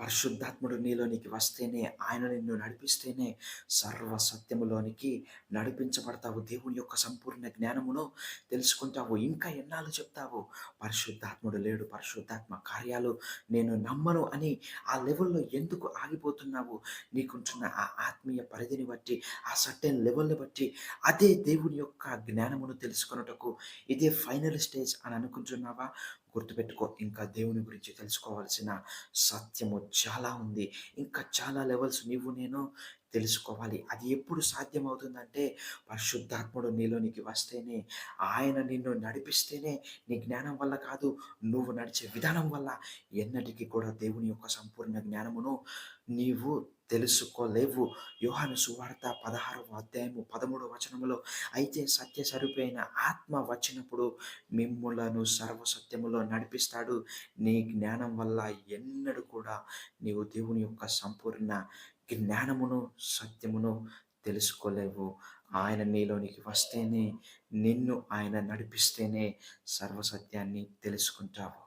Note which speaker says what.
Speaker 1: పరిశుద్ధాత్ముడు నీలోనికి వస్తేనే ఆయన నిన్ను నడిపిస్తేనే సర్వ సత్యములోనికి నడిపించబడతావు. దేవుని యొక్క సంపూర్ణ జ్ఞానమును తెలుసుకుంటావు. ఇంకా ఎన్నాళ్ళు చెప్తావు? పరిశుద్ధాత్ముడు లేడు. పరిశుద్ధాత్మ కార్యాలు నేను నమ్మను అని ఆ లెవెల్లో ఎందుకు ఆగిపోతున్నావు? నీకుంటున్న ఆ ఆత్మీయ పరిధిని బట్టి ఆ సర్టెన్ లెవెల్ని బట్టి అదే దేవుని యొక్క జ్ఞానమును తెలుసుకొనుటకు ఇదే ఫైనల్ స్టేజ్ అని అనుకుంటున్నావా? గుర్తుపెట్టుకో. ఇంకా దేవుని గురించి తెలుసుకోవాల్సిన సత్యము చాలా ఉంది. ఇంకా చాలా లెవెల్స్ నీవు నేను తెలుసుకోవాలి. అది ఎప్పుడు సాధ్యమవుతుందంటే పరిశుద్ధాత్ముడు నీలోనికి వస్తేనే ఆయన నిన్ను నడిపిస్తేనే నీ జ్ఞానం వల్ల కాదు నువ్వు నడిచే విధానం వల్ల ఎన్నటికీ కూడా దేవుని యొక్క సంపూర్ణ జ్ఞానమును నీవు తెలుసుకోలేవు. యోహాను సువార్త పదహారవ అధ్యాయము పదమూడవ వచనములో అయితే సత్య సరిపోయిన ఆత్మ వచ్చినప్పుడు మిమ్ములను సర్వసత్యములో నడిపిస్తాడు. నీ జ్ఞానం వల్ల ఎన్నడూ కూడా నీవు దేవుని యొక్క సంపూర్ణ జ్ఞానమును సత్యమును తెలుసుకోలేవు. ఆయన నీలోనికి వస్తేనే నిన్ను ఆయన నడిపిస్తేనే సర్వసత్యాన్ని తెలుసుకుంటావు.